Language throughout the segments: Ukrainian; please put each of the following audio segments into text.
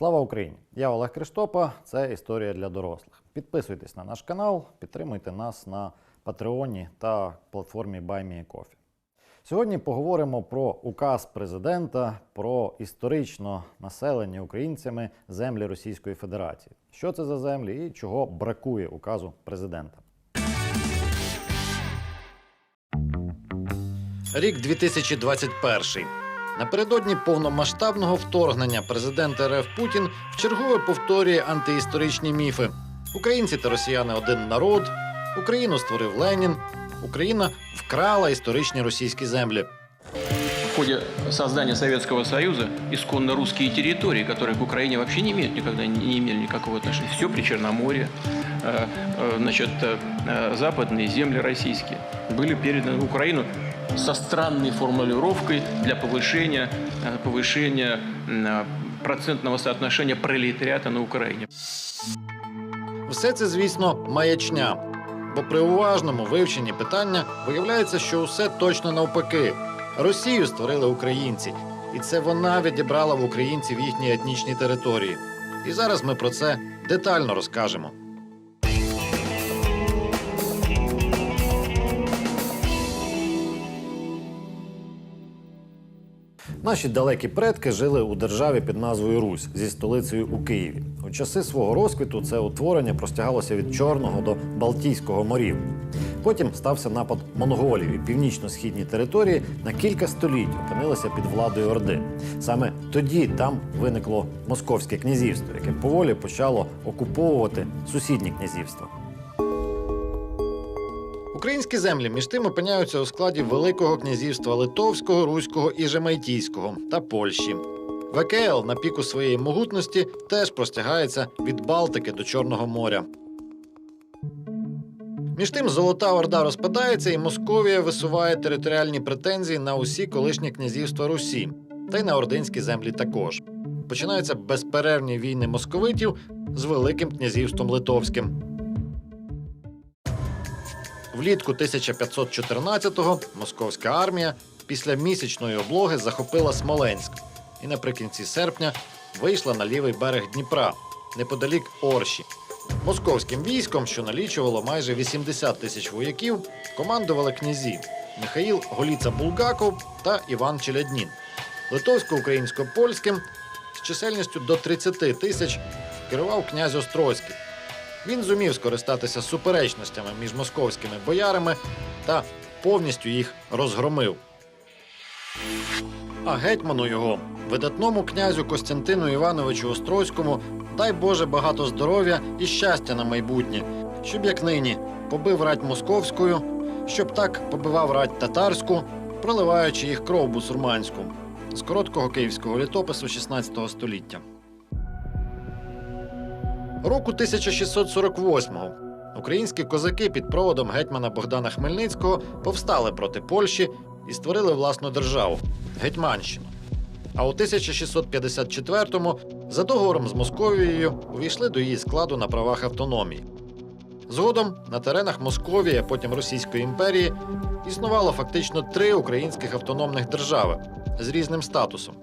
Слава Україні! Я Олег Криштопа. Це історія для дорослих. Підписуйтесь на наш канал, підтримуйте нас на Патреоні та платформі BuyMeACoffee. Сьогодні поговоримо про указ президента про історично населення українцями землі Російської Федерації. Що це за землі і чого бракує указу президента. Рік 2021. Напередодні повномасштабного вторгнення президент РФ Путін вчергове повторює антиісторичні міфи. Українці та росіяни один народ, Україну створив Ленін, Україна вкрала історичні російські землі. В ходе создания Советского Союза исконно русские территории, которые к Украине вообще не имеют никогда не имели никакого отношения. Все при Черноморье, э, э, значит, э, э, западные земли российские были переданы в Украину со странной формулировкой для повышения, э, повышения э, процентного соотношения пролетариата на Украине. Все це, звісно, маячня. Бо при уважному вивченні питання виявляється, що усе точно навпаки. Росію створили українці, і це вона відібрала в українців їхні етнічні території. І зараз ми про це детально розкажемо. Наші далекі предки жили у державі під назвою Русь зі столицею у Києві. У часи свого розквіту це утворення простягалося від Чорного до Балтійського морів. Потім стався напад монголів, і північно-східні території на кілька століть опинилися під владою Орди. Саме тоді там виникло Московське князівство, яке поволі почало окуповувати сусідні князівства. Українські землі між тим опиняються у складі Великого князівства Литовського, Руського і Жемайтійського та Польщі. ВКЛ на піку своєї могутності теж простягається від Балтики до Чорного моря. Між тим, Золота Орда розпадається, і Московія висуває територіальні претензії на усі колишні князівства Русі, та й на ординські землі також. Починаються безперервні війни московитів з Великим князівством Литовським. Влітку 1514-го московська армія після місячної облоги захопила Смоленськ і наприкінці серпня вийшла на лівий берег Дніпра, неподалік Орші. Московським військом, що налічувало майже 80 тисяч вояків, командували князі Михаїл Голіца Булгаков та Іван Челяднін. Литовсько-українсько-польським з чисельністю до 30 тисяч керував князь Острозький. Він зумів скористатися суперечностями між московськими боярами та повністю їх розгромив. А гетьману його, видатному князю Костянтину Івановичу Острозькому, дай Боже багато здоров'я і щастя на майбутнє, щоб як нині побив рать московською, щоб так побивав рать татарську, проливаючи їх кров бусурманську з короткого київського літопису 16 століття. Року 1648-го українські козаки під проводом гетьмана Богдана Хмельницького повстали проти Польщі і створили власну державу Гетьманщину. А у 1654-му за договором з Московією увійшли до її складу на правах автономії. Згодом на теренах Московії, а потім Російської імперії, існувало фактично три українських автономних держави з різним статусом.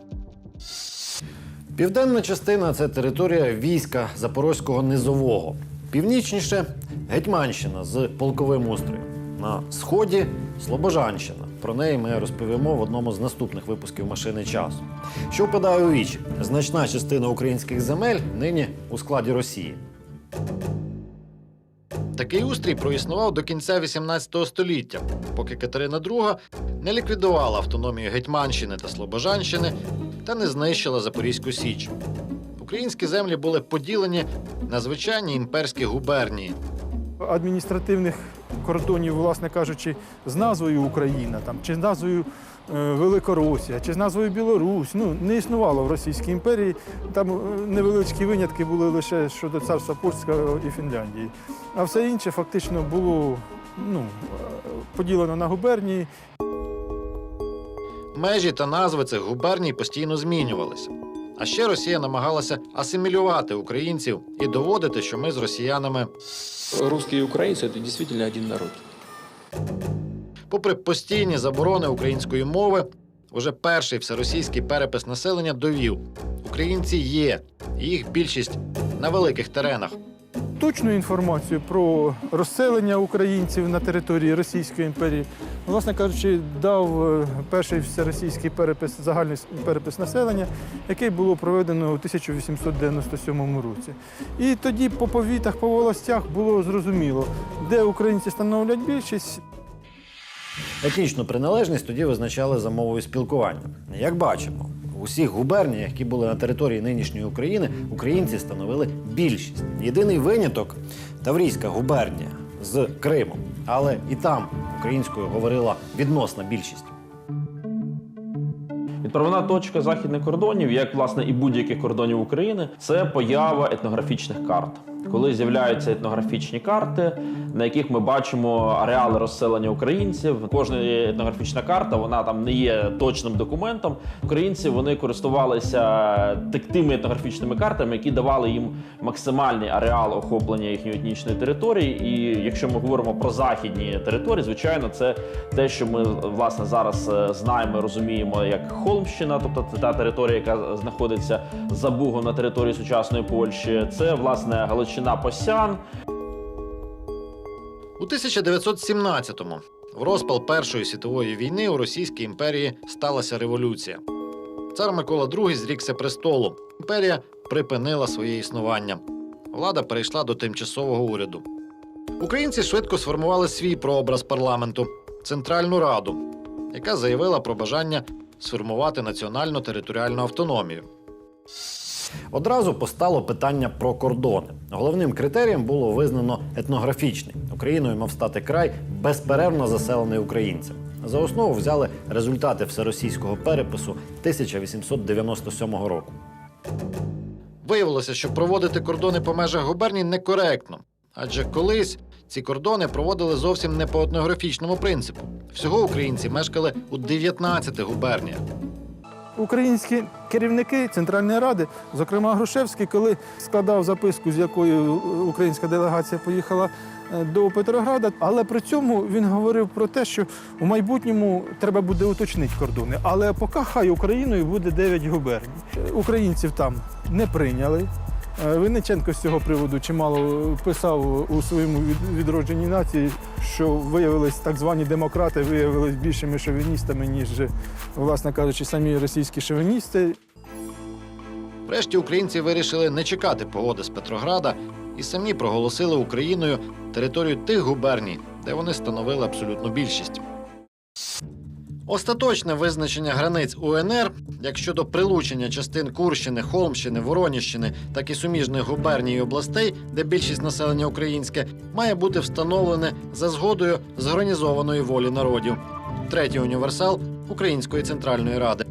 Південна частина це територія війська Запорозького низового. Північніше Гетьманщина з полковим устроєм. На сході Слобожанщина. Про неї ми розповімо в одному з наступних випусків машини часу. Що впадає у вічі? Значна частина українських земель нині у складі Росії. Такий устрій проіснував до кінця 18 століття, поки Катерина II не ліквідувала автономію Гетьманщини та Слобожанщини та не знищила Запорізьку Січ. Українські землі були поділені на звичайні імперські губернії. адміністративних кордонів, власне кажучи, з назвою Україна, там, чи з назвою е, Великоросія, чи з назвою Білорусь, ну, не існувало в Російській імперії. Там е, невеличкі винятки були лише щодо царства Польського і Фінляндії. А все інше фактично було ну, е, поділено на губернії. Межі та назви цих губерній постійно змінювалися. А ще Росія намагалася асимілювати українців і доводити, що ми з росіянами Русские и украинцы – это действительно один народ. Попри постійні заборони української мови, уже перший всеросійський перепис населення довів: українці є, і їх більшість на великих теренах. Точну інформацію про розселення українців на території Російської імперії, власне кажучи, дав е, перший всеросійський перепис, загальний перепис населення, який було проведено у 1897 році. І тоді по повітах, по волостях було зрозуміло, де українці становлять більшість, Етнічну приналежність тоді визначали за мовою спілкування. Як бачимо, у всіх губерніях, які були на території нинішньої України, українці становили більшість. Єдиний виняток Таврійська губернія з Кримом, але і там українською говорила відносна більшість. Відправна точка західних кордонів, як власне і будь-яких кордонів України, це поява етнографічних карт. Коли з'являються етнографічні карти, на яких ми бачимо ареали розселення українців. Кожна етнографічна карта вона там не є точним документом. Українці вони користувалися тими етнографічними картами, які давали їм максимальний ареал охоплення їхньої етнічної території. І якщо ми говоримо про західні території, звичайно, це те, що ми власне зараз е, знаємо, розуміємо як Холмщина, тобто це та територія, яка знаходиться за Бугом на території сучасної Польщі. Це власне Галичина Посян. У 1917-му, в розпал Першої світової війни у Російській імперії сталася революція. Цар Микола II зрікся престолу. Імперія припинила своє існування. Влада перейшла до тимчасового уряду. Українці швидко сформували свій прообраз парламенту Центральну Раду, яка заявила про бажання сформувати національну територіальну автономію. Одразу постало питання про кордони. Головним критерієм було визнано етнографічний. Україною мав стати край безперервно заселений українцями. За основу взяли результати всеросійського перепису 1897 року. Виявилося, що проводити кордони по межах губерній некоректно, адже колись ці кордони проводили зовсім не по етнографічному принципу. Всього українці мешкали у 19 губерніях. Українські керівники Центральної Ради, зокрема Грушевський, коли складав записку, з якою українська делегація поїхала е, до Петрограда, але при цьому він говорив про те, що у майбутньому треба буде уточнити кордони. Але поки хай Україною буде 9 губерній. Українців там не прийняли. Винниченко з цього приводу чимало писав у своєму відродженні нації, що виявились так звані демократи, виявились більшими шовіністами, ніж, власне кажучи, самі російські шовіністи. Врешті українці вирішили не чекати погоди з Петрограда і самі проголосили Україною територію тих губерній, де вони становили абсолютну більшість. Остаточне визначення границь УНР, як щодо прилучення частин Курщини, Холмщини, Вороніщини, так і суміжних губерній і областей, де більшість населення українське, має бути встановлене за згодою зорганізованої волі народів. Третій універсал Української центральної ради.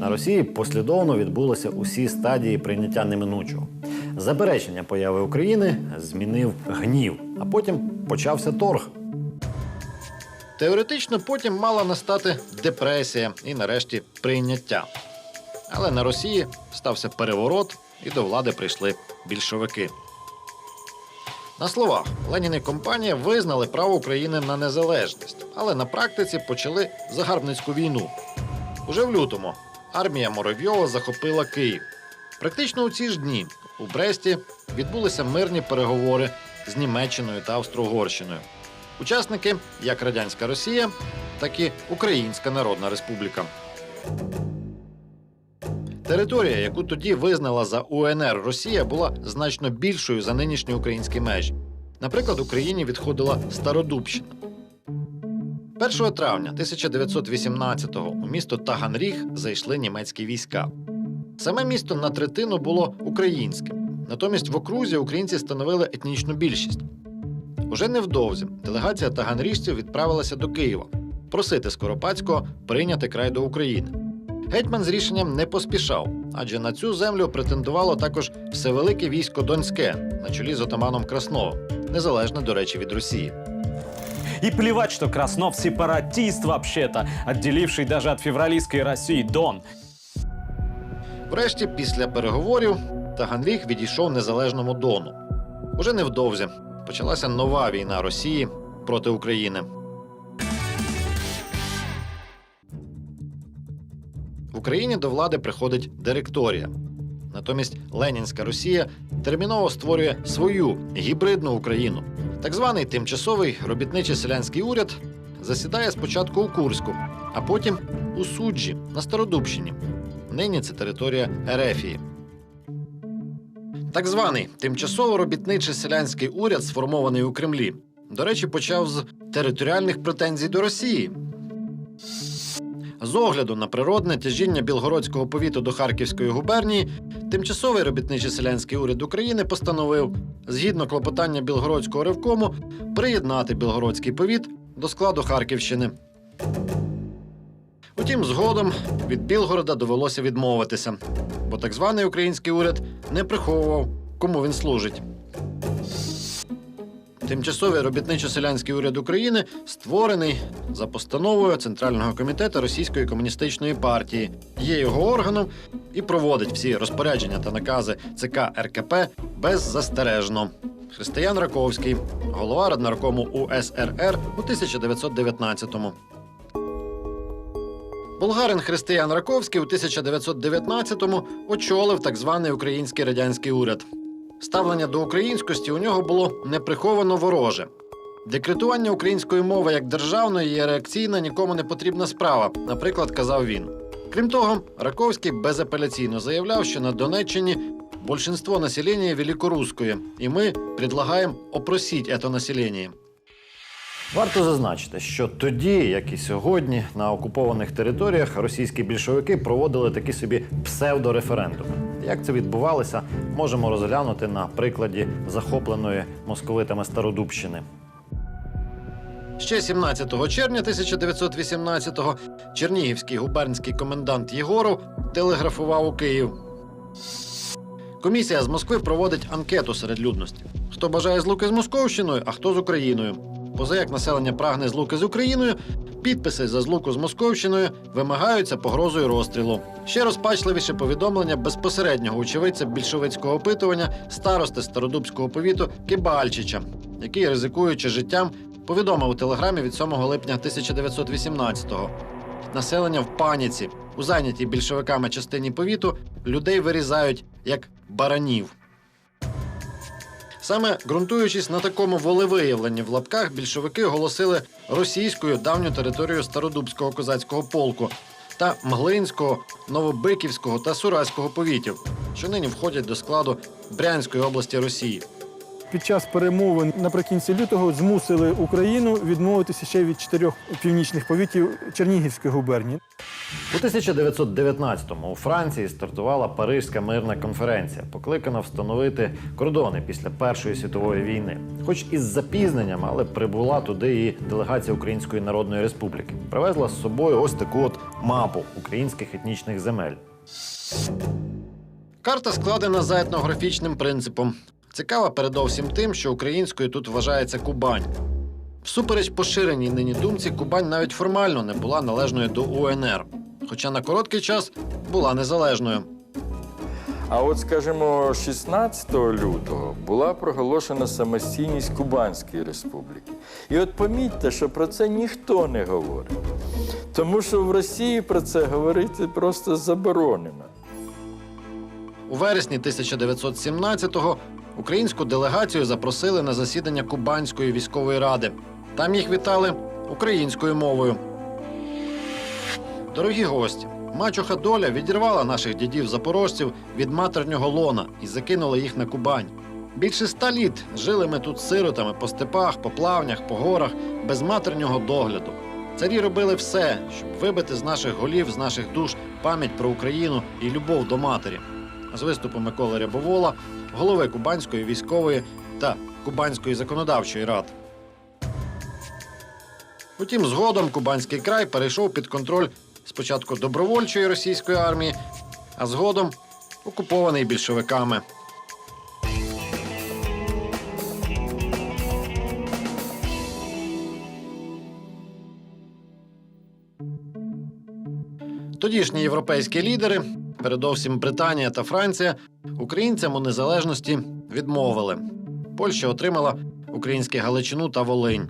На Росії послідовно відбулися усі стадії прийняття неминучого. Заперечення появи України змінив гнів, а потім почався торг. Теоретично потім мала настати депресія і, нарешті, прийняття. Але на Росії стався переворот, і до влади прийшли більшовики. На словах Ленін і компанія визнали право України на незалежність, але на практиці почали загарбницьку війну. Уже в лютому армія Моровйова захопила Київ. Практично у ці ж дні у Бресті відбулися мирні переговори з Німеччиною та Австро-Угорщиною. Учасники як Радянська Росія, так і Українська Народна Республіка. Територія, яку тоді визнала за УНР Росія, була значно більшою за нинішні українські межі. Наприклад, Україні відходила Стародубщина. 1 травня 1918-го у місто Таганріг зайшли німецькі війська. Саме місто на третину було українським. Натомість в окрузі українці становили етнічну більшість. Уже невдовзі делегація таганріжців відправилася до Києва просити Скоропадського прийняти край до України. Гетьман з рішенням не поспішав, адже на цю землю претендувало також всевелике військо Донське на чолі з отаманом Красновим, незалежне, до речі, від Росії. И плевать, что Краснов сепаратист вообще-то, отделивший даже от февралистской России Дон. Врешті, після переговорів, Таганріг відійшов незалежному Дону. Уже невдовзі почалася нова війна Росії проти України. В Україні до влади приходить директорія. Натомість Ленінська Росія терміново створює свою гібридну Україну. Так званий тимчасовий робітничий селянський уряд засідає спочатку у Курську, а потім у Суджі на Стародубщині. Нині це територія Ерефії. Так званий тимчасово робітничий селянський уряд, сформований у Кремлі, до речі, почав з територіальних претензій до Росії. З огляду на природне тяжіння Білгородського повіту до Харківської губернії, тимчасовий робітничий селянський уряд України постановив, згідно клопотання Білгородського ревкому, приєднати Білгородський повіт до складу Харківщини. Утім, згодом від Білгорода довелося відмовитися, бо так званий український уряд не приховував, кому він служить. Тимчасовий робітничо-селянський уряд України створений за постановою Центрального комітету Російської комуністичної партії, є його органом і проводить всі розпорядження та накази ЦК РКП беззастережно. Християн Раковський, голова Раднаркому УСРР у 1919-му. Болгарин Християн Раковський у 1919-му очолив так званий український радянський уряд. Ставлення до українськості у нього було неприховано вороже. Декретування української мови як державної є реакційна нікому не потрібна справа, наприклад, казав він. Крім того, Раковський безапеляційно заявляв, що на Донеччині большинство населення великорусское, і ми предлагаємо опросити це населення. Варто зазначити, що тоді, як і сьогодні, на окупованих територіях російські більшовики проводили такі собі псевдореферендуми. Як це відбувалося, можемо розглянути на прикладі захопленої московитами Стародубщини. Ще 17 червня 1918-го Чернігівський губернський комендант Єгоров телеграфував у Київ. Комісія з Москви проводить анкету серед людності. Хто бажає злуки з Московщиною, а хто з Україною. Поза як населення прагне злуки з Україною, підписи за злуку з Московщиною вимагаються погрозою розстрілу. Ще розпачливіше повідомлення безпосереднього очевидця більшовицького опитування старости Стародубського повіту Кибальчича, який, ризикуючи життям, повідомив у телеграмі від 7 липня 1918-го. Населення в паніці. У зайнятій більшовиками частині повіту людей вирізають як баранів. Саме ґрунтуючись на такому волевиявленні в лапках, більшовики оголосили російською давню територію Стародубського козацького полку та Мглинського, Новобиківського та Сураського повітів, що нині входять до складу Брянської області Росії. Під час перемовин наприкінці лютого змусили Україну відмовитися ще від чотирьох північних повітів Чернігівської губернії. У 1919-му у Франції стартувала Парижська мирна конференція, покликана встановити кордони після Першої світової війни. Хоч із запізненням, але прибула туди і делегація Української Народної Республіки. Привезла з собою ось таку от мапу українських етнічних земель. Карта складена за етнографічним принципом. Цікава передовсім тим, що українською тут вважається Кубань. Всупереч поширеній нині думці, Кубань навіть формально не була належною до УНР, хоча на короткий час була незалежною. А от, скажімо, 16 лютого була проголошена самостійність Кубанської республіки. І от помітьте, що про це ніхто не говорить. Тому що в Росії про це говорити просто заборонено. У вересні 1917-го українську делегацію запросили на засідання Кубанської військової ради. Там їх вітали українською мовою. Дорогі гості, мачуха доля відірвала наших дідів запорожців від матернього лона і закинула їх на Кубань. Більше ста літ жили ми тут сиротами по степах, по плавнях, по горах, без матернього догляду. Царі робили все, щоб вибити з наших голів, з наших душ пам'ять про Україну і любов до матері. З виступу Миколи Рябовола, голови Кубанської військової та Кубанської законодавчої ради. Утім, згодом Кубанський край перейшов під контроль спочатку добровольчої російської армії, а згодом окупований більшовиками. Тодішні європейські лідери, передовсім Британія та Франція, українцям у незалежності відмовили. Польща отримала українське Галичину та Волинь.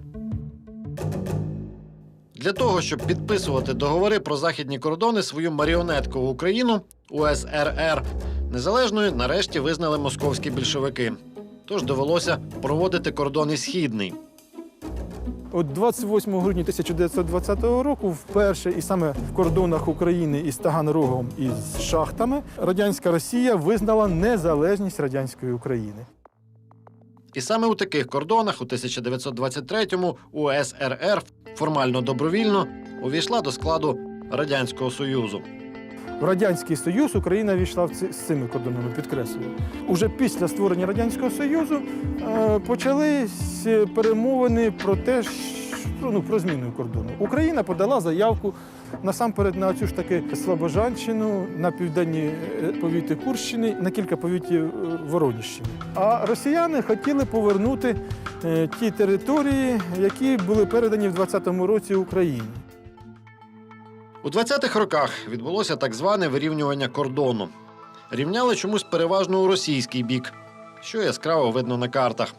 Для того, щоб підписувати договори про західні кордони, свою маріонеткову Україну УСРР Незалежною нарешті визнали московські більшовики. Тож довелося проводити кордон і східний. От 28 грудня 1920 року, вперше і саме в кордонах України із Таганрогом і з шахтами, радянська Росія визнала незалежність радянської України. І саме у таких кордонах у 1923-му УСРР формально добровільно увійшла до складу Радянського Союзу. В Радянський Союз Україна війшла з цими кордонами, підкреслюю. Уже після створення Радянського Союзу е, почались перемовини про те, що, ну, про зміну кордону. Україна подала заявку насамперед на цю ж таки Слобожанщину, на південні е, повіти Курщини, на кілька повітів е, Вороніщини. А росіяни хотіли повернути ті території, які були передані в 20-му році Україні. У 20-х роках відбулося так зване вирівнювання кордону. Рівняли чомусь переважно у російський бік, що яскраво видно на картах.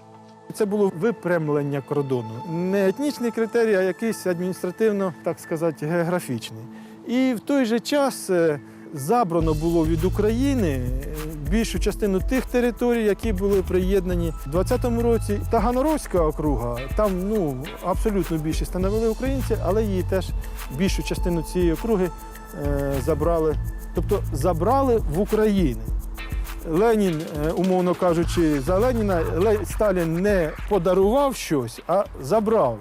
Це було випрямлення кордону. Не етнічний критерій, а якийсь адміністративно, так сказати, географічний. І в той же час е, забрано було від України е, більшу частину тих територій, які були приєднані в 20-му році. Таганрозька округа, там ну, абсолютно більшість становили українці, але її теж більшу частину цієї округи е, забрали. Тобто забрали в Україні. Ленін, е, умовно кажучи, за Леніна Ле- Сталін не подарував щось, а забрав.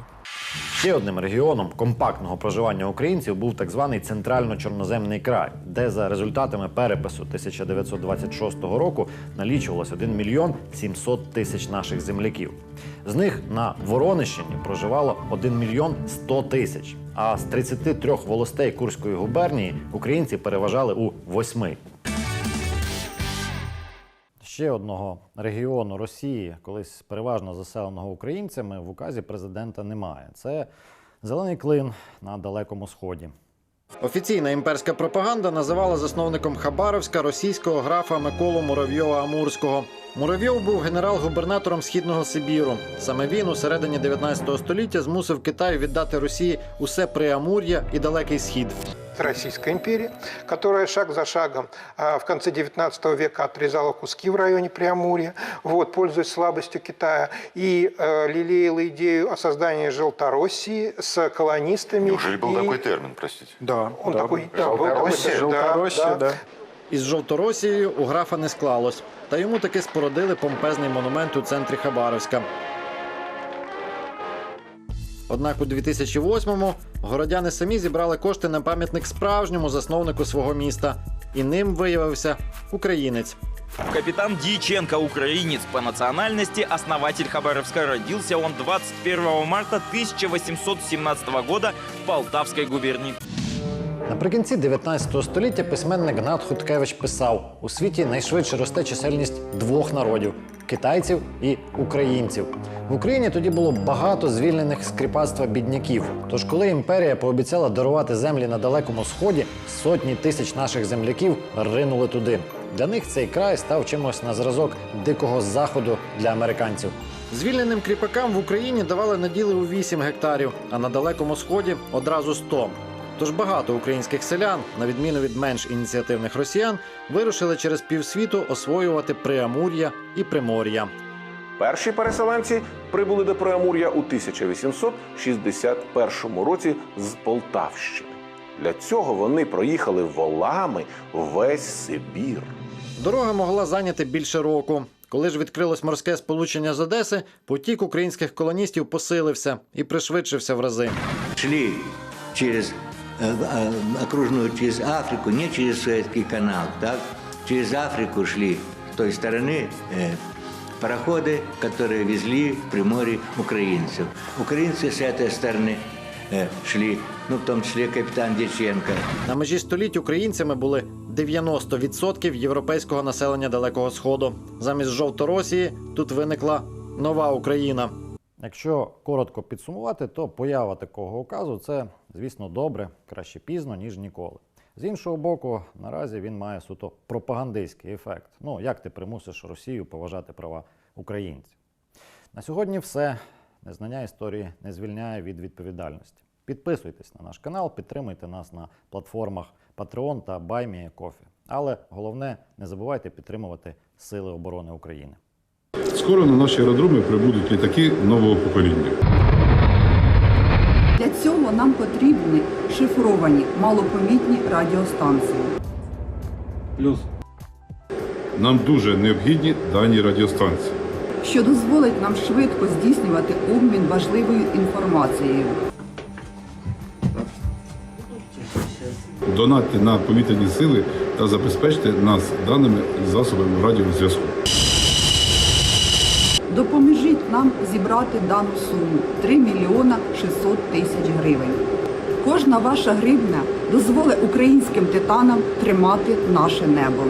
Ще одним регіоном компактного проживання українців був так званий центрально-чорноземний край, де за результатами перепису 1926 року налічувалось 1 мільйон 700 тисяч наших земляків. З них на Воронищині проживало 1 мільйон 100 тисяч. А з 33 волостей Курської губернії українці переважали у восьми. Ще одного регіону Росії, колись переважно заселеного українцями, в указі президента немає. Це зелений клин на Далекому Сході. Офіційна імперська пропаганда називала засновником Хабаровська російського графа Миколу Муравйова Амурського. Муравйов був генерал-губернатором східного Сибіру. Саме він у середині 19 століття змусив Китай віддати Росії усе Преамур'я і Далекий Схід. Российская империя, которая шаг за шагом а, в конце XIX века отрезала куски в районе Преамурья, вот, пользуясь слабостью Китая, и э, лелеяла идею о создании Желтороссии с колонистами. Неужели был и- такой термин, простите? Да, он такой, да, был такой Желтороссия? термин, да, Желтороссия, да. да. Із Жовторосією у графа не склалось, та йому таки спорудили помпезний монумент у центрі Хабаровська. Однак у 2008-му городяни самі зібрали кошти на пам'ятник справжньому засновнику свого міста, і ним виявився українець. Капитан Дьяченко, украинец по национальности, основатель Хабаровска. Родился он 21 марта 1817 года в Полтавской губернии. Наприкінці 19 століття письменник Гнат Хуткевич писав: у світі найшвидше росте чисельність двох народів китайців і українців. В Україні тоді було багато звільнених з кріпацтва бідняків. Тож, коли імперія пообіцяла дарувати землі на далекому сході, сотні тисяч наших земляків ринули туди. Для них цей край став чимось на зразок дикого заходу для американців. Звільненим кріпакам в Україні давали наділи у 8 гектарів, а на далекому сході одразу 100. Тож багато українських селян, на відміну від менш ініціативних росіян, вирушили через півсвіту освоювати Преамур'я і Примор'я. Перші переселенці прибули до Преамур'я у 1861 році з Полтавщини. Для цього вони проїхали волами весь Сибір. Дорога могла зайняти більше року. Коли ж відкрилось морське сполучення з Одеси, потік українських колоністів посилився і пришвидшився в рази. шли через окружную, через Африку, не через Суэцкий канал, так? Через Африку шли с той стороны э, пароходы, которые везли в Приморье украинцев. Украинцы с этой стороны э, шли, ну, в том числе капитан Дяченко. На межі століть українцями були 90% європейського населення Далекого Сходу. Замість Жовторосії тут виникла нова Україна. Якщо коротко підсумувати, то поява такого указу це, звісно, добре, краще пізно, ніж ніколи. З іншого боку, наразі він має суто пропагандистський ефект. Ну, як ти примусиш Росію поважати права українців? На сьогодні все. Незнання історії не звільняє від відповідальності. Підписуйтесь на наш канал, підтримуйте нас на платформах Patreon та BuyMeACoffee. Але головне, не забувайте підтримувати Сили оборони України. Скоро на наші аеродроми прибудуть літаки нового покоління. Для цього нам потрібні шифровані малопомітні радіостанції. Плюс Нам дуже необхідні дані радіостанції. що дозволить нам швидко здійснювати обмін важливою інформацією. Донатьте на повітряні сили та забезпечте нас даними і засобами радіозв'язку. Допоможіть нам зібрати дану суму 3 мільйона 600 тисяч гривень. Кожна ваша гривня дозволить українським титанам тримати наше небо.